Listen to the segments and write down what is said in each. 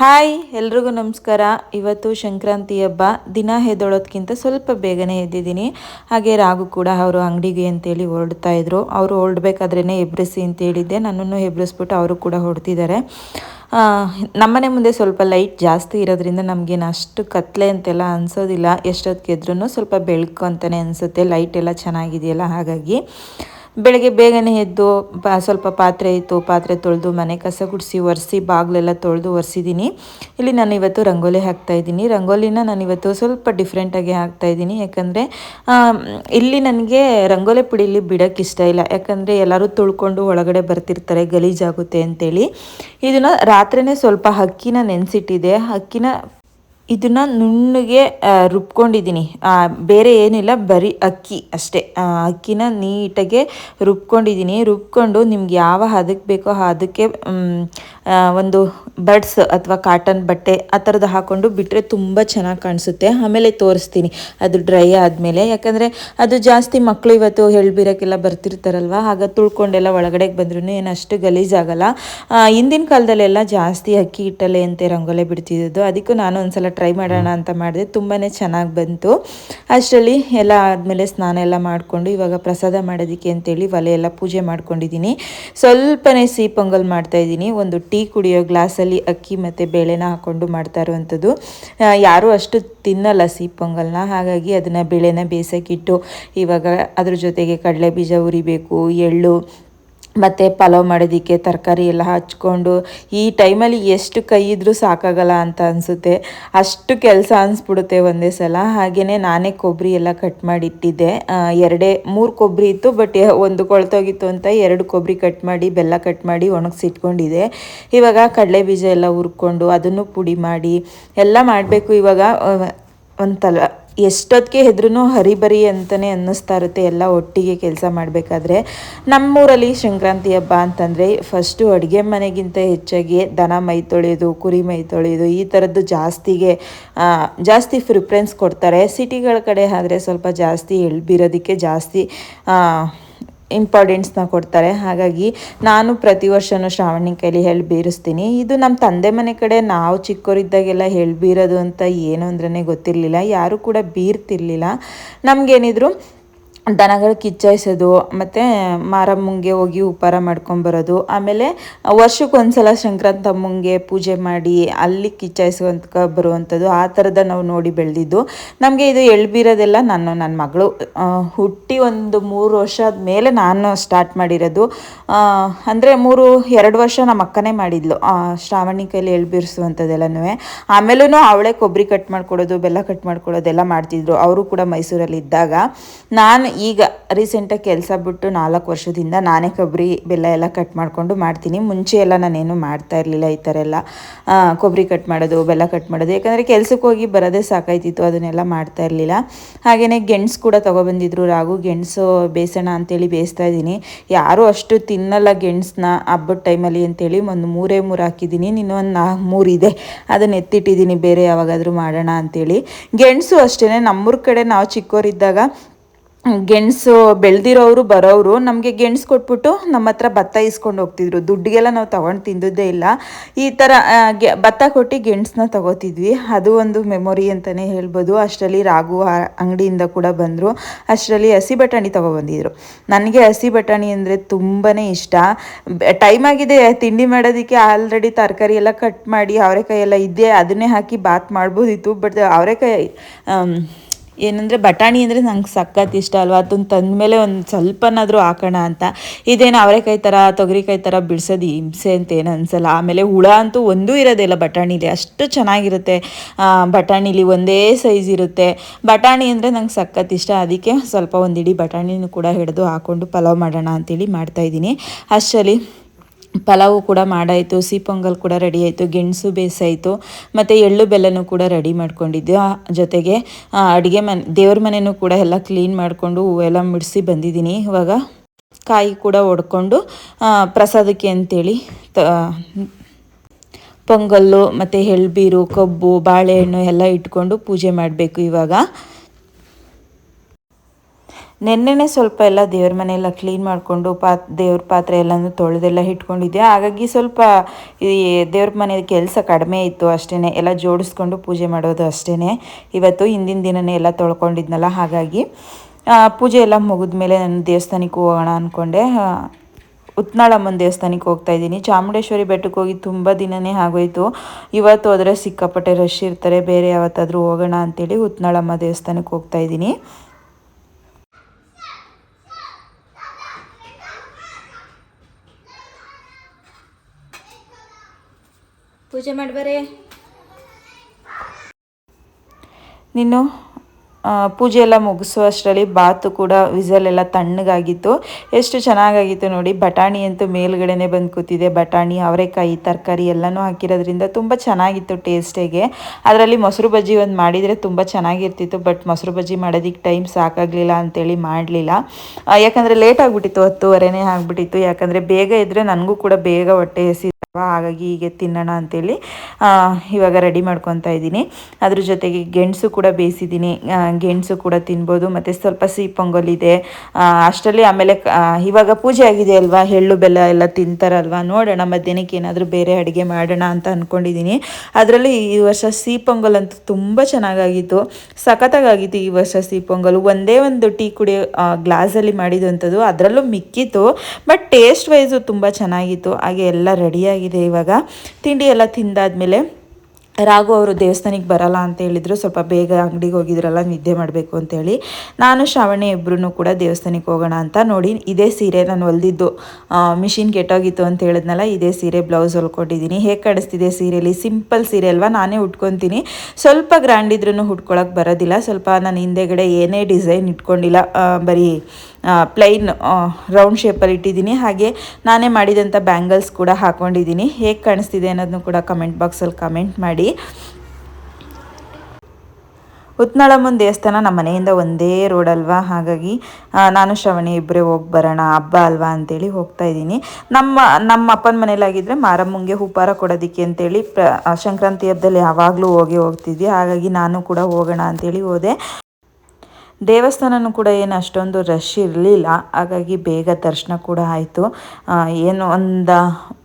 Hi, ಎಲ್ರಿಗೂ ನಮಸ್ಕಾರ. ಇವತ್ತು ಸಂಕ್ರಾಂತಿ ಹಬ್ಬ. ದಿನ ಎದ್ದೊಳೋದ್ಕಿಂತ ಸ್ವಲ್ಪ ಬೇಗನೆ ಎದ್ದಿದ್ದೀನಿ. ಹಾಗೆ ರಾಗು ಕೂಡ ಅವರು ಅಂಗಡಿಗೆ ಅಂತೇಳಿ ಹೊರಡ್ತಾ ಇದ್ರು. ಅವರು ಹೊರಡ್ಬೇಕಾದ್ರೇ ಎಬ್ರಿಸಿ ಅಂತ ಹೇಳಿದ್ದೆ ನನ್ನನ್ನು ಎಬ್ರಿಸ್ಬಿಟ್ಟು ಅವರು ಕೂಡ ಹೊರಡ್ತಿದ್ದಾರೆ. ನಮ್ಮನೆ ಮುಂದೆ ಸ್ವಲ್ಪ ಲೈಟ್ ಜಾಸ್ತಿ ಇರೋದ್ರಿಂದ ನಮಗೇನು ಅಷ್ಟು ಕತ್ಲೆ ಅಂತೆಲ್ಲ ಅನಿಸೋದಿಲ್ಲ. ಎಷ್ಟೊತ್ತಿಗೆ ಎದ್ರೂ ಸ್ವಲ್ಪ ಬೆಳಕು ಅಂತಲೇ ಅನಿಸುತ್ತೆ. ಲೈಟ್ ಎಲ್ಲ ಚೆನ್ನಾಗಿದೆಯಲ್ಲ ಹಾಗಾಗಿ. ಬೆಳಗ್ಗೆ ಬೇಗನೆ ಎದ್ದು ಪಾ, ಸ್ವಲ್ಪ ಪಾತ್ರೆ ಇತ್ತು, ಪಾತ್ರೆ ತೊಳೆದು ಮನೆ ಕಸ ಗುಡಿಸಿ, ಒರೆಸಿ, ಬಾಗಿಲೆಲ್ಲ ತೊಳೆದು ಒರೆಸಿದ್ದೀನಿ ಇಲ್ಲಿ ನಾನು ಇವತ್ತು ರಂಗೋಲಿ ಹಾಕ್ತಾ ಇದ್ದೀನಿ. ರಂಗೋಲಿನ ನಾನು ಇವತ್ತು ಸ್ವಲ್ಪ ಡಿಫ್ರೆಂಟಾಗಿ ಹಾಕ್ತಾ ಇದ್ದೀನಿ. ಯಾಕಂದರೆ ಇಲ್ಲಿ ನನಗೆ ರಂಗೋಲಿ ಪುಡಿಲಿ ಬಿಡೋಕ್ಕೆ ಇಷ್ಟ ಇಲ್ಲ. ಯಾಕಂದರೆ ಎಲ್ಲರೂ ತುಳ್ಕೊಂಡು ಒಳಗಡೆ ಬರ್ತಿರ್ತಾರೆ, ಗಲೀಜಾಗುತ್ತೆ ಅಂತೇಳಿ. ಇದನ್ನು ರಾತ್ರಿನೇ ಸ್ವಲ್ಪ ಅಕ್ಕಿನ ನೆನೆಸಿಟ್ಟಿದೆ. ಅಕ್ಕಿನ ಇದನ್ನು ನುಣ್ಣಗೆ ರುಬ್ಕೊಂಡಿದ್ದೀನಿ. ಬೇರೆ ಏನಿಲ್ಲ, ಬರೀ ಅಕ್ಕಿ ಅಷ್ಟೇ. ಅಕ್ಕಿನ ನೀಟಾಗೆ ರುಬ್ಕೊಂಡಿದ್ದೀನಿ. ರುಬ್ಕೊಂಡು ನಿಮ್ಗೆ ಯಾವ ಹದಕ್ಕೆ ಬೇಕೋ ಅದಕ್ಕೆ ಒಂದು ಬಡ್ಸ್ ಅಥವಾ ಕಾಟನ್ ಬಟ್ಟೆ ಆ ಥರದ್ದು ಹಾಕ್ಕೊಂಡು ಬಿಟ್ಟರೆ ತುಂಬ ಚೆನ್ನಾಗಿ ಕಾಣಿಸುತ್ತೆ. ಆಮೇಲೆ ತೋರಿಸ್ತೀನಿ. ಅದು ಡ್ರೈ ಆದಮೇಲೆ. ಯಾಕಂದರೆ ಅದು ಜಾಸ್ತಿ ಮಕ್ಕಳು ಇವತ್ತು ಹೇಳ್ಬಿರೋಕ್ಕೆಲ್ಲ ಬರ್ತಿರ್ತಾರಲ್ವ? ಆಗ ತುಳ್ಕೊಂಡೆಲ್ಲ ಒಳಗಡೆಗೆ ಬಂದ್ರೂ ಏನು ಅಷ್ಟು ಗಲೀಜಾಗಲ್ಲ. ಹಿಂದಿನ ಕಾಲದಲ್ಲೆಲ್ಲ ಜಾಸ್ತಿ ಅಕ್ಕಿ ಹಿಟ್ಟಲೆ ಅಂತೆ ರಂಗೋಲೆ ಬಿಡ್ತಿದ್ದು ಅದಕ್ಕೂ ನಾನು ಒಂದ್ಸಲ ಟ್ರೈ ಮಾಡೋಣ ಅಂತ ಮಾಡಿದೆ. ತುಂಬಾ ಚೆನ್ನಾಗಿ ಬಂತು. ಅಷ್ಟರಲ್ಲಿ ಎಲ್ಲ ಆದಮೇಲೆ ಸ್ನಾನ ಎಲ್ಲ ಮಾಡಿಕೊಂಡು ಇವಾಗ ಪ್ರಸಾದ ಮಾಡೋದಕ್ಕೆ ಅಂತೇಳಿ ಒಲೆ ಎಲ್ಲ ಪೂಜೆ ಮಾಡ್ಕೊಂಡಿದ್ದೀನಿ. ಸ್ವಲ್ಪನೇ ಸಿಹಿ ಪೊಂಗಲ್ ಮಾಡ್ತಾಯಿದ್ದೀನಿ ಒಂದು ಕುಡಿಯೋ ಗ್ಲಾಸಲ್ಲಿ ಅಕ್ಕಿ ಮತ್ತು ಬೇಳೆನ ಹಾಕ್ಕೊಂಡು ಮಾಡ್ತಾ ಇರುವಂಥದ್ದು. ಯಾರೂ ಅಷ್ಟು ತಿನ್ನಲ್ಲ ಸಿಹಿ ಪೊಂಗಲ್ನ. ಹಾಗಾಗಿ ಅದನ್ನು ಬೇಳೆನ ಬೇಯಿಸೋಕ್ಕಿಟ್ಟು ಇವಾಗ ಅದ್ರ ಜೊತೆಗೆ ಕಡಲೆ ಬೀಜ ಉರಿಬೇಕು, ಎಳ್ಳು ಮತ್ತು ಪಲಾವ್ ಮಾಡೋದಕ್ಕೆ ತರಕಾರಿ ಎಲ್ಲ ಹಚ್ಕೊಂಡು, ಈ ಟೈಮಲ್ಲಿ ಎಷ್ಟು ಕೈ ಇದ್ರೂ ಸಾಕಾಗಲ್ಲ ಅಂತ ಅನಿಸುತ್ತೆ. ಅಷ್ಟು ಕೆಲಸ ಅನಿಸ್ಬಿಡುತ್ತೆ ಒಂದೇ ಸಲ. ಹಾಗೆಯೇ ನಾನೇ ಕೊಬ್ಬರಿ ಎಲ್ಲ ಕಟ್ ಮಾಡಿಟ್ಟಿದ್ದೆ. ಎರಡೇ, ಮೂರು ಕೊಬ್ಬರಿ ಇತ್ತು ಬಟ್ ಒಂದು ಕೊಳ್ತೋಗಿತ್ತು ಅಂತ ಎರಡು ಕೊಬ್ಬರಿ ಕಟ್ ಮಾಡಿ, ಬೆಲ್ಲ ಕಟ್ ಮಾಡಿ ಒಣಗಿಸಿಟ್ಕೊಂಡಿದೆ. ಇವಾಗ ಕಡಲೆ ಬೀಜ ಎಲ್ಲ ಹುರ್ಕೊಂಡು, ಅದನ್ನು ಪುಡಿ ಮಾಡಿ, ಎಲ್ಲ ಮಾಡಬೇಕು ಇವಾಗ ಒಂತಲ ಎಷ್ಟೊತ್ತಿಗೆ ಹೆದ್ರೂ ಹರಿಬರಿ ಅಂತಲೇ ಅನ್ನಿಸ್ತಾ ಇರುತ್ತೆ. ಎಲ್ಲ ಒಟ್ಟಿಗೆ ಕೆಲಸ ಮಾಡಬೇಕಾದ್ರೆ. ನಮ್ಮೂರಲ್ಲಿ ಸಂಕ್ರಾಂತಿ ಹಬ್ಬ ಅಂತಂದರೆ ಫಸ್ಟು ಅಡುಗೆ ಮನೆಗಿಂತ ಹೆಚ್ಚಾಗಿ ದನ ಮೈ ತೊಳೆಯೋದು ಕುರಿ ಮೈ ತೊಳೆಯೋದು ಈ ಥರದ್ದು ಜಾಸ್ತಿಗೆ ಜಾಸ್ತಿ ಪ್ರಿಫ್ರೆನ್ಸ್ ಕೊಡ್ತಾರೆ. ಸಿಟಿಗಳ ಕಡೆ ಆದರೆ ಸ್ವಲ್ಪ ಜಾಸ್ತಿ ಎಳ್ಬಿರೋದಕ್ಕೆ ಜಾಸ್ತಿ ಇಂಪಾರ್ಟೆನ್ಸ್ನ ಕೊಡ್ತಾರೆ. ಹಾಗಾಗಿ ನಾನು ಪ್ರತಿ ವರ್ಷವೂ ಶ್ರಾವಣಿ ಕೈಲಿ ಹೇಳಿ ಬೀರಿಸ್ತೀನಿ. ಇದು ನಮ್ಮ ತಂದೆ ಮನೆ ಕಡೆ ನಾವು ಚಿಕ್ಕವರಿದ್ದಾಗೆಲ್ಲ ಹೇಳಿ ಬೀರೋದು ಅಂತ ಏನು ಅಂದ್ರೇ ಗೊತ್ತಿರಲಿಲ್ಲ. ಯಾರೂ ಕೂಡ ಬೀರ್ತಿರ್ಲಿಲ್ಲ. ನಮಗೇನಿದ್ರು ದನಗಳು ಕಿಚ್ಚಾಯಿಸೋದು, ಮತ್ತು ಮಾರಮ್ಮಂಗೆ ಹೋಗಿ ಉಪಹಾರ ಮಾಡ್ಕೊಂಬರೋದು ಆಮೇಲೆ ವರ್ಷಕ್ಕೊಂದ್ಸಲ ಸಂಕ್ರಾಂತಮ್ಮಂಗೆ ಪೂಜೆ ಮಾಡಿ ಅಲ್ಲಿ ಕಿಚ್ಚಾಯಿಸುವಂತ ಬರುವಂಥದ್ದು, ಆ ಥರದ ನಾವು ನೋಡಿ ಬೆಳೆದಿದ್ದು. ನಮಗೆ ಇದು ಎಳ್ಬೀರೋದೆಲ್ಲ ನಾನು ನನ್ನ ಮಗಳು ಹುಟ್ಟಿ ಒಂದು ಮೂರು ವರ್ಷ ಆದಮೇಲೆ ನಾನು ಸ್ಟಾರ್ಟ್ ಮಾಡಿರೋದು. ಅಂದರೆ ಮೂರು, ಎರಡು ವರ್ಷ ನಮ್ಮ ಅಕ್ಕನೇ ಮಾಡಿದ್ಲು ಶ್ರಾವಣಿ ಕೈಲಿ ಎಳ್ಬೀರಿಸುವಂಥದ್ದೆಲ್ಲನೂ ಆಮೇಲೂ ಅವಳೇ ಕೊಬ್ಬರಿ ಕಟ್ ಮಾಡ್ಕೊಡೋದು, ಬೆಲ್ಲ ಕಟ್ ಮಾಡ್ಕೊಡೋದೆಲ್ಲ ಮಾಡ್ತಿದ್ರು, ಅವರು ಕೂಡ ಮೈಸೂರಲ್ಲಿ ಇದ್ದಾಗ ನಾನು ಈಗ ರೀಸೆಂಟಾಗಿ ಕೆಲಸ ಬಿಟ್ಟು ನಾಲ್ಕು ವರ್ಷದಿಂದ ನಾನೇ ಕೊಬ್ಬರಿ ಬೆಲ್ಲ ಎಲ್ಲ ಕಟ್ ಮಾಡಿಕೊಂಡು ಮಾಡ್ತೀನಿ. ಮುಂಚೆ ಎಲ್ಲ ನಾನೇನು ಮಾಡ್ತಾ ಇರಲಿಲ್ಲ ಈ ಥರ ಎಲ್ಲ. ಕೊಬ್ಬರಿ ಕಟ್ ಮಾಡೋದು, ಬೆಲ್ಲ ಕಟ್ ಮಾಡೋದು. ಯಾಕಂದರೆ ಕೆಲಸಕ್ಕೆ ಹೋಗಿ ಬರೋದೇ ಸಾಕಾಯ್ತಿತ್ತು, ಅದನ್ನೆಲ್ಲ ಮಾಡ್ತಾ ಇರಲಿಲ್ಲ. ಹಾಗೆಯೇ ಗೆಣಸು ಕೂಡ ತೊಗೊಬಂದಿದ್ರು ರಾಗು ಗೆಣಸು ಬೇಸೋಣ ಅಂತೇಳಿ ಬೇಯಿಸ್ತಾ ಇದ್ದೀನಿ. ಯಾರೂ ಅಷ್ಟು ತಿನ್ನಲ್ಲ ಗೆಣಸನ್ನ ಹಬ್ಬದ ಟೈಮಲ್ಲಿ ಅಂತೇಳಿ. ಒಂದು ಮೂರೇ ಮೂರು ಹಾಕಿದ್ದೀನಿ. ಇನ್ನೊಂದು ನಾ ಮೂರಿದೆ ಅದನ್ನು ಎತ್ತಿಟ್ಟಿದ್ದೀನಿ. ಬೇರೆ ಯಾವಾಗಾದರೂ ಮಾಡೋಣ ಅಂತೇಳಿ. ಗೆಣಸು ಅಷ್ಟೇ ನಮ್ಮೂರ ಕಡೆ ನಾವು ಚಿಕ್ಕವರಿದ್ದಾಗ ಗೆಣಸು ಬೆಳೆದಿರೋರು ಬರೋರು ನಮಗೆ ಗೆಣಸು ಕೊಟ್ಬಿಟ್ಟು ನಮ್ಮ ಹತ್ರ ಭತ್ತ ಇಸ್ಕೊಂಡು ಹೋಗ್ತಿದ್ರು. ದುಡ್ಡಿಗೆಲ್ಲ ನಾವು ತಗೊಂಡು ತಿಂದದ್ದೇ ಇಲ್ಲ. ಈ ಥರ ಗೆ, ಭತ್ತ ಕೊಟ್ಟು ಗೆಣಸನ್ನ ತಗೋತಿದ್ವಿ. ಅದು ಒಂದು ಮೆಮೊರಿ ಅಂತಲೇ ಹೇಳ್ಬೋದು. ಅಷ್ಟರಲ್ಲಿ ರಾಘು ಅಂಗಡಿಯಿಂದ ಕೂಡ ಬಂದರು. ಅಷ್ಟರಲ್ಲಿ ಹಸಿ ಬಟಾಣಿ ತೊಗೊಬಂದಿದ್ರು. ನನಗೆ ಹಸಿ ಬಟಾಣಿ ಅಂದರೆ ತುಂಬಾ ಇಷ್ಟ. ಟೈಮ್ ಆಗಿದೆ. ತಿಂಡಿ ಮಾಡೋದಕ್ಕೆ ಆಲ್ರೆಡಿ ತರಕಾರಿ ಎಲ್ಲ ಕಟ್ ಮಾಡಿ ಅವರೆಕಾಯಿ ಎಲ್ಲ ಇದ್ದೇ ಅದನ್ನೇ ಹಾಕಿ ಬಾತ್ ಮಾಡ್ಬೋದಿತ್ತು. ಬಟ್ ಅವರೆಕಾಯಿ ಏನಂದರೆ ಬಟಾಣಿ ಅಂದರೆ ನಂಗೆ ಸಖತ್ ಇಷ್ಟ ಅಲ್ವಾ? ಅದನ್ನು ತಂದಮೇಲೆ ಒಂದು ಸ್ವಲ್ಪನಾದರೂ ಹಾಕೋಣ ಅಂತ. ಇದೇನು ಅವರೆಕಾಯಿ ಥರ ತೊಗರಿಕಾಯಿ ಥರ ಬಿಡಿಸೋದು ಹಿಂಸೆ ಅಂತ ಏನು ಅನ್ಸಲ್ಲ. ಆಮೇಲೆ ಹುಳ ಅಂತೂ ಒಂದೂ ಇರೋದಿಲ್ಲ ಬಟಾಣಿಲಿ. ಅಷ್ಟು ಚೆನ್ನಾಗಿರುತ್ತೆ. ಬಟಾಣಿಲಿ ಒಂದೇ ಸೈಜ್ ಇರುತ್ತೆ. ಬಟಾಣಿ ಅಂದರೆ ನಂಗೆ ಸಖತ್ ಇಷ್ಟ. ಅದಕ್ಕೆ ಸ್ವಲ್ಪ ಒಂದು ಇಡೀ ಬಟಾಣಿನೂ ಕೂಡ ಹಿಡಿದು ಹಾಕ್ಕೊಂಡು ಪಲಾವ್ ಮಾಡೋಣ ಅಂತೇಳಿ ಮಾಡ್ತಾಯಿದ್ದೀನಿ ಅಷ್ಟರಲ್ಲಿ ಪಲಾವು ಕೂಡ ಮಾಡಾಯಿತು, ಸಿಹಿ ಪೊಂಗಲ್ ಕೂಡ ರೆಡಿ ಆಯಿತು, ಗೆಣಸು ಬೇಸಾಯಿತು, ಮತ್ತು ಎಳ್ಳು ಬೆಲ್ಲನೂ ಕೂಡ ರೆಡಿ ಮಾಡ್ಕೊಂಡಿದ್ದು. ಜೊತೆಗೆ ಅಡುಗೆ ಮನೆ, ದೇವ್ರ ಮನೆಯೂ ಕೂಡ ಎಲ್ಲ ಕ್ಲೀನ್ ಮಾಡಿಕೊಂಡು ಹೂವೆಲ್ಲ ಮುಡಿಸಿ ಬಂದಿದ್ದೀನಿ. ಇವಾಗ ಕಾಯಿ ಕೂಡ ಒಡ್ಕೊಂಡು ಪ್ರಸಾದಕ್ಕೆ ಅಂತೇಳಿ ತ ಪೊಂಗಲ್ಲು, ಮತ್ತು ಎಳ್ಬೀರು ಕಬ್ಬು, ಬಾಳೆಹಣ್ಣು ಎಲ್ಲ ಇಟ್ಕೊಂಡು ಪೂಜೆ ಮಾಡಬೇಕು ಇವಾಗ. ನೆನ್ನೆನೆ ಸ್ವಲ್ಪ ಎಲ್ಲ ದೇವ್ರ ಮನೆಯೆಲ್ಲ ಕ್ಲೀನ್ ಮಾಡಿಕೊಂಡು ಪಾತ್ ದೇವ್ರ ಪಾತ್ರೆ ಎಲ್ಲನೂ ತೊಳೆದೆಲ್ಲ ಇಟ್ಕೊಂಡಿದ್ದೆ ಹಾಗಾಗಿ ಸ್ವಲ್ಪ ಈ ದೇವ್ರ ಮನೆ ಕೆಲಸ ಕಡಿಮೆ ಇತ್ತು ಅಷ್ಟೇ ಎಲ್ಲ ಜೋಡಿಸ್ಕೊಂಡು ಪೂಜೆ ಮಾಡೋದು ಅಷ್ಟೇ ಇವತ್ತು ಹಿಂದಿನ ದಿನನೇ ಎಲ್ಲ ತೊಳ್ಕೊಂಡಿದ್ನಲ್ಲ, ಹಾಗಾಗಿ ಪೂಜೆ ಎಲ್ಲ ಮುಗಿದ್ಮೇಲೆ ನಾನು ದೇವಸ್ಥಾನಕ್ಕೆ ಹೋಗೋಣ ಅಂದ್ಕೊಂಡೆ ಉತ್ನಾಳಮ್ಮನ ದೇವಸ್ಥಾನಕ್ಕೆ ಹೋಗ್ತಾ ಇದ್ದೀನಿ. ಚಾಮುಂಡೇಶ್ವರಿ ಬೆಟ್ಟಕ್ಕೆ ಹೋಗಿ ತುಂಬ ದಿನನೇ ಆಗೋಯ್ತು. ಇವತ್ತು ಹೋದರೆ ಸಿಕ್ಕಾಪಟ್ಟೆ ರಶ್ ಇರ್ತಾರೆ. ಬೇರೆ ಯಾವತ್ತಾದರೂ ಹೋಗೋಣ ಅಂತೇಳಿ ಉತ್ನಾಳಮ್ಮ ದೇವಸ್ಥಾನಕ್ಕೆ ಹೋಗ್ತಾ ಇದ್ದೀನಿ. ಪೂಜೆ ಮಾಡ್ಬಾರೆ ನೀನು? ಪೂಜೆ ಎಲ್ಲ ಮುಗಿಸೋ ಅಷ್ಟರಲ್ಲಿ ಬಾತು ಕೂಡ ವಿಸಲ್ ಎಲ್ಲ ತಣ್ಣಗಾಗಿತ್ತು. ಎಷ್ಟು ಚೆನ್ನಾಗಾಗಿತ್ತು ನೋಡಿ, ಬಟಾಣಿ ಅಂತೂ ಮೇಲ್ಗಡೆನೆ ಬಂದು ಕೂತಿದೆ. ಬಟಾಣಿ, ಅವರೆಕಾಯಿ, ತರಕಾರಿ ಎಲ್ಲನೂ ಹಾಕಿರೋದ್ರಿಂದ ತುಂಬ ಚೆನ್ನಾಗಿತ್ತು ಟೇಸ್ಟಿಗೆ ಅದರಲ್ಲಿ ಮೊಸರು ಬಜ್ಜಿ ಒಂದು ಮಾಡಿದರೆ ತುಂಬ ಚೆನ್ನಾಗಿರ್ತಿತ್ತು ಬಟ್ ಮೊಸರು ಬಜ್ಜಿ ಮಾಡೋದಕ್ಕೆ ಟೈಮ್ ಸಾಕಾಗಲಿಲ್ಲ ಅಂತೇಳಿ ಮಾಡಲಿಲ್ಲ. ಯಾಕಂದರೆ ಲೇಟ್ ಆಗಿಬಿಟ್ಟಿತ್ತು, ಹತ್ತುವರೆನೇ ಆಗಿಬಿಟ್ಟಿತ್ತು. ಯಾಕಂದರೆ ಬೇಗ ಇದ್ದರೆ ನನಗೂ ಕೂಡ ಬೇಗ ಹೊಟ್ಟೆ ಹೆಸಿ ಹಾಗಾಗಿ ಹೀಗೆ ತಿನ್ನೋಣ ಅಂತೇಳಿ ಇವಾಗ ರೆಡಿ ಮಾಡ್ಕೊತಾ ಇದ್ದೀನಿ. ಅದ್ರ ಜೊತೆಗೆ ಗೆಣಸು ಕೂಡ ಬೇಯಿಸಿದ್ದೀನಿ. ಗೆಣಸು ಕೂಡ ತಿನ್ಬೋದು, ಮತ್ತು ಸ್ವಲ್ಪ ಸಿಹಿ ಪೊಂಗಲ್ ಇದೆ. ಅಷ್ಟರಲ್ಲಿ ಆಮೇಲೆ ಇವಾಗ ಪೂಜೆ ಆಗಿದೆ ಅಲ್ವಾ, ಎಳ್ಳು ಬೆಲ್ಲ ಎಲ್ಲ ತಿಂತಾರಲ್ವಾ, ನೋಡೋಣ, ಮಧ್ಯಾಹ್ನಕ್ಕೆ ಏನಾದರೂ ಬೇರೆ ಅಡುಗೆ ಮಾಡೋಣ ಅಂತ ಅಂದ್ಕೊಂಡಿದ್ದೀನಿ ಅದರಲ್ಲಿ ಈ ವರ್ಷ ಸಿಹಿ ಪೊಂಗಲ್ ಅಂತೂ ತುಂಬ ಚೆನ್ನಾಗಾಗಿತ್ತು. ಸಖತ್ತಾಗಿತ್ತು ಈ ವರ್ಷ ಸಿಹಿ ಪೊಂಗಲ್. ಒಂದೇ ಒಂದು ಟೀ ಕುಡಿಯೋ ಗ್ಲಾಸಲ್ಲಿ ಮಾಡಿದಂಥದ್ದು, ಅದರಲ್ಲೂ ಮಿಕ್ಕಿತ್ತು, ಬಟ್ ಟೇಸ್ಟ್ ವೈಸು ತುಂಬ ಚೆನ್ನಾಗಿತ್ತು. ಹಾಗೆ ಎಲ್ಲ ರೆಡಿಯಾಗಿದೆ ಇವಾಗ. ತಿಂಡಿ ಎಲ್ಲ ತಿಂದಾದ್ಮೇಲೆ ರಾಘು ಅವರು ದೇವಸ್ಥಾನಕ್ಕೆ ಬರಲ್ಲ ಅಂತ ಹೇಳಿದ್ರು. ಸ್ವಲ್ಪ ಬೇಗ ಅಂಗಡಿಗೆ ಹೋಗಿದ್ರಲ್ಲ, ನಿದ್ದೆ ಮಾಡಬೇಕು ಅಂತೇಳಿ ನಾನು ಶ್ರಾವಣಿ ಇಬ್ಬರೂ ಕೂಡ ದೇವಸ್ಥಾನಕ್ಕೆ ಹೋಗೋಣ ಅಂತ ನೋಡಿ, ಇದೇ ಸೀರೆ ನಾನು ಹೊಲ್ದಿದ್ದು ಮಿಷಿನ್ ಕೆಟ್ಟೋಗಿತ್ತು ಅಂತ ಹೇಳಿದ್ನಲ್ಲ, ಇದೇ ಸೀರೆ ಬ್ಲೌಸ್ ಹೊಲ್ಕೊಂಡಿದ್ದೀನಿ ಹೇಗೆ ಕಾಣಿಸ್ತಿದೆ ಸೀರೆಯಲ್ಲಿ ಸಿಂಪಲ್ ಸೀರೆ ಅಲ್ವಾ? ನಾನೇ ಉಟ್ಕೊತೀನಿ. ಸ್ವಲ್ಪ ಗ್ರ್ಯಾಂಡ್ ಇದ್ರೂ ಉಟ್ಕೊಳಕ್ಕೆ ಬರೋದಿಲ್ಲ. ಸ್ವಲ್ಪ ನಾನು ಹಿಂದೆಗಡೆ ಏನೇ ಡಿಸೈನ್ ಇಟ್ಕೊಂಡಿಲ್ಲ ಬರೀ ಪ್ಲೈನ್ ರೌಂಡ್ ಶೇಪಲ್ಲಿ ಇಟ್ಟಿದ್ದೀನಿ. ಹಾಗೆ ನಾನೇ ಮಾಡಿದಂಥ ಬ್ಯಾಂಗಲ್ಸ್ ಕೂಡ ಹಾಕ್ಕೊಂಡಿದ್ದೀನಿ ಹೇಗೆ ಕಾಣಿಸ್ತಿದೆ ಅನ್ನೋದನ್ನು ಕೂಡ ಕಮೆಂಟ್ ಬಾಕ್ಸಲ್ಲಿ ಕಮೆಂಟ್ ಮಾಡಿ. ಉತ್ನಳಮ್ಮನ ದೇವಸ್ಥಾನ ನಮ್ಮ ಮನೆಯಿಂದ ಒಂದೇ ರೋಡ್ ಅಲ್ವಾ? ಹಾಗಾಗಿ ನಾನು ಶ್ರವಣಿ ಇಬ್ಬರೇ ಹೋಗಿ ಬರೋಣ, ಹಬ್ಬ ಅಲ್ವಾ ಅಂತೇಳಿ ಹೋಗ್ತಾ ಇದ್ದೀನಿ. ನಮ್ಮ ನಮ್ಮ ಅಪ್ಪನ ಮನೇಲಾಗಿದ್ದರೆ ಮಾರಮ್ಮಂಗೆ ಉಪಹಾರ ಕೊಡೋದಕ್ಕೆ ಅಂತೇಳಿ ಪ್ರ ಸಂಕ್ರಾಂತಿ ಹಬ್ಬದಲ್ಲಿ ಯಾವಾಗಲೂ ಹೋಗಿ ಹೋಗ್ತಿದ್ವಿ. ಹಾಗಾಗಿ ನಾನು ಕೂಡ ಹೋಗೋಣ ಅಂತೇಳಿ ಹೋದೆ. ದೇವಸ್ಥಾನನೂ ಕೂಡ ಏನು ಅಷ್ಟೊಂದು ರಶ್ ಇರಲಿಲ್ಲ. ಹಾಗಾಗಿ ಬೇಗ ದರ್ಶನ ಕೂಡ ಆಯಿತು. ಏನು ಒಂದು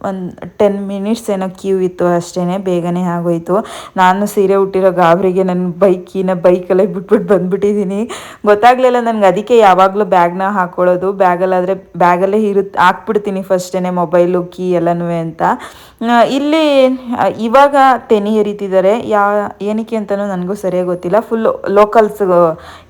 ಒಂದು ಟೆನ್ ಮಿನಿಟ್ಸ್ ಏನೋ ಕ್ಯೂ ಇತ್ತು ಅಷ್ಟೇ ಬೇಗನೆ ಆಗೋಯ್ತು. ನಾನು ಸೀರೆ ಉಟ್ಟಿರೋ ಗಾಬರಿಗೆ ನನ್ನ ಬೈಕಿನ ಬೈಕಲ್ಲೇ ಬಿಟ್ಬಿಟ್ಟು ಬಂದ್ಬಿಟ್ಟಿದ್ದೀನಿ. ಗೊತ್ತಾಗಲಿಲ್ಲ ನನಗೆ ಅದಕ್ಕೆ ಯಾವಾಗಲೂ ಬ್ಯಾಗ್ನ ಹಾಕ್ಕೊಳ್ಳೋದು ಬ್ಯಾಗಲ್ಲಾದರೆ ಬ್ಯಾಗಲ್ಲೇ ಇರುತ್ತೆ ಹಾಕ್ಬಿಡ್ತೀನಿ ಫಸ್ಟೇ ಮೊಬೈಲು ಕೀ ಎಲ್ಲನೂ ಅಂತ. ಇಲ್ಲಿ ಇವಾಗ ತೆನಿ ಎರಿತಿದ್ದಾರೆ ಯಾ, ಏನಕ್ಕೆ ಅಂತಲೂ ನನಗೂ ಸರಿಯಾಗಿ ಗೊತ್ತಿಲ್ಲ. ಫುಲ್ ಲೋಕಲ್ಸ್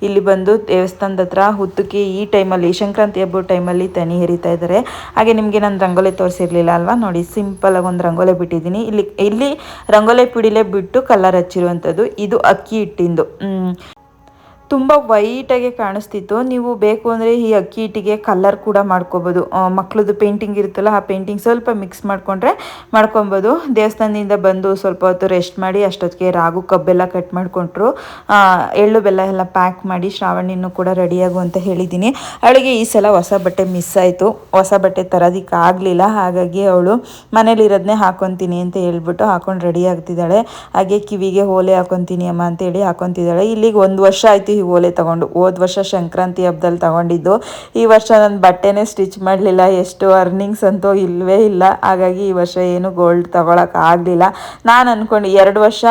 ಇಲ್ಲಿ ಬಂದು ದೇವಸ್ಥಾನದ ಹತ್ರ ಹುತ್ತಕ್ಕೆ ಈ ಟೈಮಲ್ಲಿ ಸಂಕ್ರಾಂತಿ ಹಬ್ಬದ ಟೈಮಲ್ಲಿ ತನಿ ಹರಿತಾ ಇದ್ದಾರೆ ಹಾಗೆ ನಿಮಗೆ ನಾನು ರಂಗೋಲಿ ತೋರಿಸಿರಲಿಲ್ಲ ಅಲ್ವಾ? ನೋಡಿ ಸಿಂಪಲ್ ಆಗಿ ಒಂದು ರಂಗೋಲಿ ಬಿಟ್ಟಿದ್ದೀನಿ. ಇಲ್ಲಿ ಇಲ್ಲಿ ರಂಗೋಲಿ ಪಿಡಿಲೇ ಬಿಟ್ಟು ಕಲರ್ ಹಚ್ಚಿರುವಂಥದ್ದು. ಇದು ಅಕ್ಕಿ ಹಿಟ್ಟಿಂದು. ತುಂಬ ವೈಟಾಗೆ ಕಾಣಿಸ್ತಿತ್ತು. ನೀವು ಬೇಕು ಅಂದರೆ ಈ ಅಕ್ಕಿ ಹಿಟ್ಟಿಗೆ ಕಲರ್ ಕೂಡ ಮಾಡ್ಕೋಬೋದು. ಮಕ್ಕಳದು ಪೇಂಟಿಂಗ್ ಇರುತ್ತಲ್ಲ, ಆ ಪೇಂಟಿಂಗ್ ಸ್ವಲ್ಪ ಮಿಕ್ಸ್ ಮಾಡಿಕೊಂಡ್ರೆ ಮಾಡ್ಕೊಬೋದು. ದೇವಸ್ಥಾನದಿಂದ ಬಂದು ಸ್ವಲ್ಪ ಹೊತ್ತು ರೆಸ್ಟ್ ಮಾಡಿ ಅಷ್ಟೊತ್ತಿಗೆ ರಾಗು, ಕಬ್ಬೆಲ್ಲ ಕಟ್ ಮಾಡಿಕೊಂಡ್ರು. ಎಳ್ಳು ಬೆಲ್ಲ ಎಲ್ಲ ಪ್ಯಾಕ್ ಮಾಡಿ ಶ್ರಾವಣಿನೂ ಕೂಡ ರೆಡಿಯಾಗು ಅಂತ ಹೇಳಿದ್ದೀನಿ. ಅವಳಿಗೆ ಈ ಸಲ ಹೊಸ ಬಟ್ಟೆ ಮಿಸ್ ಆಯಿತು. ಹೊಸ ಬಟ್ಟೆ ತರೋದಿಕ್ಕೆ ಆಗಲಿಲ್ಲ. ಹಾಗಾಗಿ ಅವಳು ಮನೇಲಿರೋದನ್ನೇ ಹಾಕೊತೀನಿ ಅಂತ ಹೇಳ್ಬಿಟ್ಟು ಹಾಕೊಂಡು ರೆಡಿ ಆಗ್ತಿದ್ದಾಳೆ. ಹಾಗೆ ಕಿವಿಗೆ ಓಲೆ ಹಾಕೊತೀನಿ ಅಮ್ಮ ಅಂತೇಳಿ ಹಾಕೊತಿದ್ದಾಳೆ. ಇಲ್ಲಿಗೆ ಒಂದು ವರ್ಷ ಆಯಿತು ಓಲೆ ತಗೊಂಡು, ಹೋದ ವರ್ಷ ಸಂಕ್ರಾಂತಿ ಹಬ್ಬದಲ್ಲಿ ತಗೊಂಡಿದ್ದು. ಈ ವರ್ಷ ನನ್ನ ಬಟ್ಟೆನೇ ಸ್ಟಿಚ್ ಮಾಡಲಿಲ್ಲ, ಎಷ್ಟು ಅರ್ನಿಂಗ್ಸ್ ಅಂತೂ ಇಲ್ಲವೇ ಇಲ್ಲ. ಹಾಗಾಗಿ ಈ ವರ್ಷ ಏನು ಗೋಲ್ಡ್ ಆಗಲಿಲ್ಲ. ನಾನು ಅಂದ್ಕೊಂಡು ಎರಡು ವರ್ಷ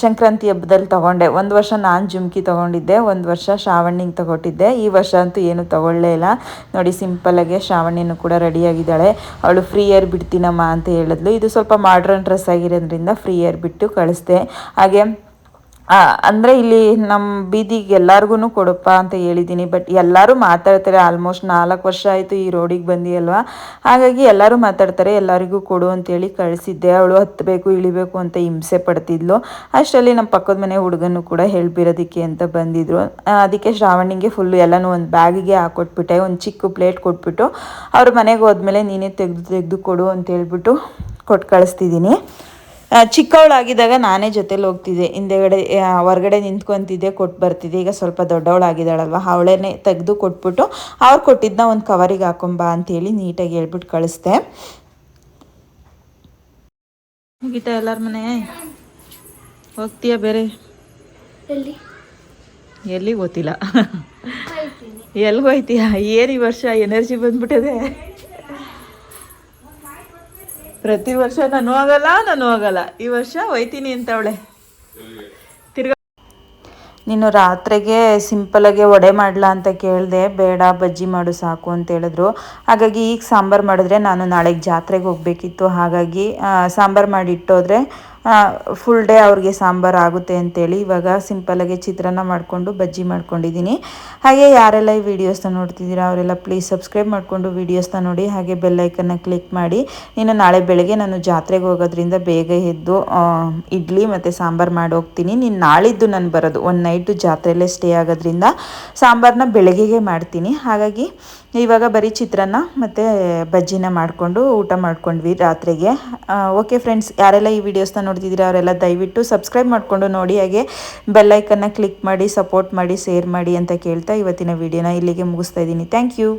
ಸಂಕ್ರಾಂತಿ ಹಬ್ಬದಲ್ಲಿ ತಗೊಂಡೆ. ಒಂದು ವರ್ಷ ನಾನು ಜುಮ್ಕಿ ತಗೊಂಡಿದ್ದೆ, ಒಂದು ವರ್ಷ ಶ್ರಾವಣಿಗೆ ತಗೊಟ್ಟಿದ್ದೆ. ಈ ವರ್ಷ ಅಂತೂ ಏನು ತಗೊಳ್ಳೇ ಇಲ್ಲ. ನೋಡಿ ಸಿಂಪಲಾಗೆ ಶ್ರಾವಣಿನೂ ಕೂಡ ರೆಡಿಯಾಗಿದ್ದಾಳೆ ಅವಳು ಫ್ರೀ ಏರ್ ಬಿಡ್ತೀನಮ್ಮ ಅಂತ ಹೇಳಿದ್ಲು. ಇದು ಸ್ವಲ್ಪ ಮಾಡ್ರನ್ ಡ್ರೆಸ್ ಆಗಿರೋದ್ರಿಂದ ಫ್ರೀ ಏರ್ ಬಿಟ್ಟು ಕಳಿಸ್ದೆ. ಹಾಗೆ ಅಂದ್ರೆ ಇಲ್ಲಿ ನಮ್ಮ ಬೀದಿಗೆ ಎಲ್ಲಾರ್ಗು ಕೊಡಪ್ಪ ಅಂತ ಹೇಳಿದ್ದೀನಿ ಬಟ್ ಎಲ್ಲರೂ ಮಾತಾಡ್ತಾರೆ ಆಲ್ಮೋಸ್ಟ್ ನಾಲ್ಕು ವರ್ಷ ಆಯಿತು ಈ ರೋಡಿಗೆ ಬಂದಿ ಅಲ್ವಾ? ಹಾಗಾಗಿ ಎಲ್ಲರೂ ಮಾತಾಡ್ತಾರೆ, ಎಲ್ಲರಿಗೂ ಕೊಡು ಅಂತೇಳಿ ಕಳಿಸಿದ್ದೆ, ಅವಳು ಹತ್ತಬೇಕು ಇಳಿಬೇಕು ಅಂತ ಹಿಂಸೆ ಪಡ್ತಿದ್ಲು. ಅಷ್ಟರಲ್ಲಿ ನಮ್ಮ ಪಕ್ಕದ ಮನೆ ಹುಡುಗನು ಕೂಡ ಹೇಳ್ಬಿರೋದಕ್ಕೆ ಅಂತ ಬಂದಿದ್ರು. ಅದಕ್ಕೆ ಶ್ರಾವಣಿಗೆ ಫುಲ್ಲು ಎಲ್ಲನೂ ಒಂದು ಬ್ಯಾಗಿಗೆ ಹಾಕೊಟ್ಬಿಟ್ಟೆ, ಒಂದು ಚಿಕ್ಕ ಪ್ಲೇಟ್ ಕೊಟ್ಬಿಟ್ಟು, ಅವ್ರ ಮನೆಗೆ ಹೋದ್ಮೇಲೆ ನೀನೇ ತೆಗೆದು ತೆಗೆದು ಕೊಡು ಅಂತ ಹೇಳ್ಬಿಟ್ಟು ಕೊಟ್ಟು ಕಳಿಸ್ತಿದ್ದೀನಿ ಚಿಕ್ಕವಳಾಗಿದ್ದಾಗ ನಾನೇ ಜೊತೆಲಿ ಹೋಗ್ತಿದ್ದೆ. ಹಿಂದೆಗಡೆ ಹೊರಗಡೆ ನಿಂತ್ಕೊತಿದ್ದೆ ಕೊಟ್ಟು ಬರ್ತಿದ್ದೆ. ಈಗ ಸ್ವಲ್ಪ ದೊಡ್ಡವಳಾಗಿದ್ದಾಳಲ್ವ ಅವಳೇ ತೆಗೆದು ಕೊಟ್ಬಿಟ್ಟು ಅವ್ರು ಕೊಟ್ಟಿದ್ದನ್ನ ಒಂದು ಕವರಿಗೆ ಹಾಕೊಂಬಾ ಅಂತೇಳಿ ನೀಟಾಗಿ ಹೇಳ್ಬಿಟ್ಟು ಕಳಿಸ್ದೆ. ಮುಗಿತಾ ಎಲ್ಲರ ಮನೆ? ಹೋಗ್ತೀಯ ಬೇರೆ? ಎಲ್ಲಿ? ಎಲ್ಲಿ ಗೊತ್ತಿಲ್ಲ ಎಲ್ಲಿ ಹೋಯ್ತೀಯ ಏನು ಈ ವರ್ಷ ಎನರ್ಜಿ ಬಂದ್ಬಿಟ್ಟಿದೆ. ಪ್ರತಿ ವರ್ಷ ನಾನು ಆಗಲ್ಲ ನಾನು ಆಗಲ್ಲ. ಈ ವರ್ಷ ಒಯ್ತೀನಿ ಅಂತ ಅವಳೆ ತಿರ್ಗಾ ನೀನು ರಾತ್ರಿಗೆ ಸಿಂಪಲಾಗೆ ವಡೆ ಮಾಡಲಾ ಅಂತ ಕೇಳಿದೆ, ಬೇಡ, ಬಜ್ಜಿ ಮಾಡು ಸಾಕು ಅಂತ ಹೇಳಿದ್ರು. ಹಾಗಾಗಿ ಈಗ ಸಾಂಬಾರು ಮಾಡಿದ್ರೆ ನಾನು ನಾಳೆಗೆ ಜಾತ್ರೆಗೆ ಹೋಗಬೇಕಿತ್ತು. ಹಾಗಾಗಿ ಸಾಂಬಾರು ಮಾಡಿ ಇಟ್ಟೋದ್ರೆ ಫುಲ್ ಡೇ ಅವ್ರಿಗೆ ಸಾಂಬಾರು ಆಗುತ್ತೆ ಅಂತೇಳಿ ಇವಾಗ ಸಿಂಪಲಾಗಿ ಚಿತ್ರಾನ್ನ ಮಾಡಿಕೊಂಡು, ಬಜ್ಜಿ ಮಾಡ್ಕೊಂಡಿದ್ದೀನಿ. ಹಾಗೆ ಯಾರೆಲ್ಲ ಈ ವಿಡಿಯೋಸ್ನ ನೋಡ್ತಿದ್ದೀರಾ, ಅವರೆಲ್ಲ ಪ್ಲೀಸ್ ಸಬ್ಸ್ಕ್ರೈಬ್ ಮಾಡಿಕೊಂಡು ವೀಡಿಯೋಸ್ನ ನೋಡಿ, ಹಾಗೆ ಬೆಲ್ಲೈಕನ್ನ ಕ್ಲಿಕ್ ಮಾಡಿ. ಇನ್ನು ನಾಳೆ ಬೆಳಗ್ಗೆ ನಾನು ಜಾತ್ರೆಗೆ ಹೋಗೋದ್ರಿಂದ ಬೇಗ ಎದ್ದು ಇಡ್ಲಿ ಮತ್ತು ಸಾಂಬಾರು ಮಾಡಿ ಹೋಗ್ತೀನಿ. ನೀನು ನಾಳಿದ್ದು ನಾನು ಬರೋದು ಒಂದು ನೈಟು ಜಾತ್ರೆಯಲ್ಲೇ ಸ್ಟೇ ಆಗೋದ್ರಿಂದ ಸಾಂಬಾರನ್ನ ಬೆಳಗ್ಗೆಗೆ ಮಾಡ್ತೀನಿ. ಹಾಗಾಗಿ ಇವಾಗ ಬರೀ ಚಿತ್ರಾನ್ನ ಮತ್ತು ಬಜ್ಜಿನ ಮಾಡಿಕೊಂಡು ಊಟ ಮಾಡ್ಕೊಂಡ್ವಿ ರಾತ್ರಿಗೆ. ಓಕೆ ಫ್ರೆಂಡ್ಸ್ ಯಾರೆಲ್ಲ ಈ ವಿಡಿಯೋಸ್ನ ನೋಡ್ತಿದ್ದೀರಾ ಅವರೆಲ್ಲ ದಯವಿಟ್ಟು ಸಬ್ಸ್ಕ್ರೈಬ್ ಮಾಡಿಕೊಂಡು ನೋಡಿ, ಹಾಗೆ ಬೆಲ್ಲೈಕನ್ನ ಕ್ಲಿಕ್ ಮಾಡಿ ಸಪೋರ್ಟ್ ಮಾಡಿ ಶೇರ್ ಮಾಡಿ ಅಂತ ಕೇಳ್ತಾ ಇವತ್ತಿನ ವಿಡಿಯೋನ ಇಲ್ಲಿಗೆ ಮುಗಿಸ್ತಾ ಇದ್ದೀನಿ. Thank you